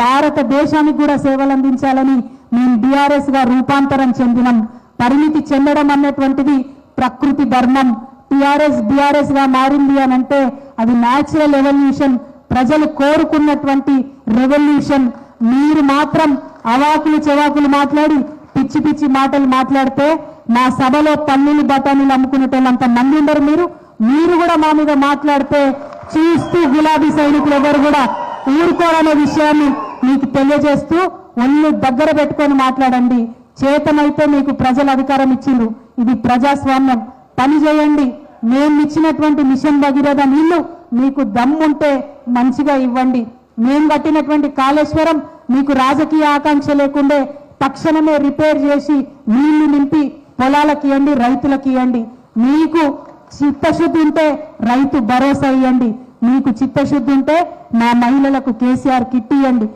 భారతదేశానికి కూడా సేవలు అందించాలని మేము బీఆర్ఎస్గా రూపాంతరం చెందినం. పరిమితి చెందడం అన్నటువంటిది ప్రకృతి ధర్మం. టిఆర్ఎస్ బీఆర్ఎస్గా మారింది అని అంటే అది న్యాచురల్ ఎవల్యూషన్ ప్రజలు కోరుకున్నటువంటి రెవల్యూషన్ మీరు మాత్రం అవాకులు చెవాకులు మాట్లాడి పిచ్చి పిచ్చి మాటలు మాట్లాడితే మా సభలో పల్లీలు బఠానీలు అమ్ముకునేటోళ్ళంత మంది ఉండరు మీరు. మీరు కూడా మా మీద మాట్లాడితే చూస్తూ గులాబీ సైనికులు ఎవరు కూడా ఊరుకోరనే విషయాన్ని మీకు తెలియజేస్తూ ఒళ్ళు దగ్గర పెట్టుకొని మాట్లాడండి. చేతనైతే మీకు ప్రజలు అధికారం ఇచ్చిండ్రు. ఇది ప్రజాస్వామ్యం. పని చేయండి. మేము ఇచ్చినటువంటి మిషన్ భగీరథ నీళ్ళు మీకు దమ్ముంటే మంచిగా ఇవ్వండి. మేము కట్టినటువంటి కాళేశ్వరం మీకు రాజకీయ ఆకాంక్ష లేకుండే తక్షణమే రిపేర్ చేసి నీళ్ళు నింపి పొలాలకు ఇవ్వండి రైతులకు ఇవ్వండి. మీకు చిత్తశుద్ధి ఉంటే రైతు భరోసా ఇవ్వండి. మీకు చిత్తశుద్ధి ఉంటే మా మహిళలకు కేసీఆర్ కిట్ ఇవ్వండి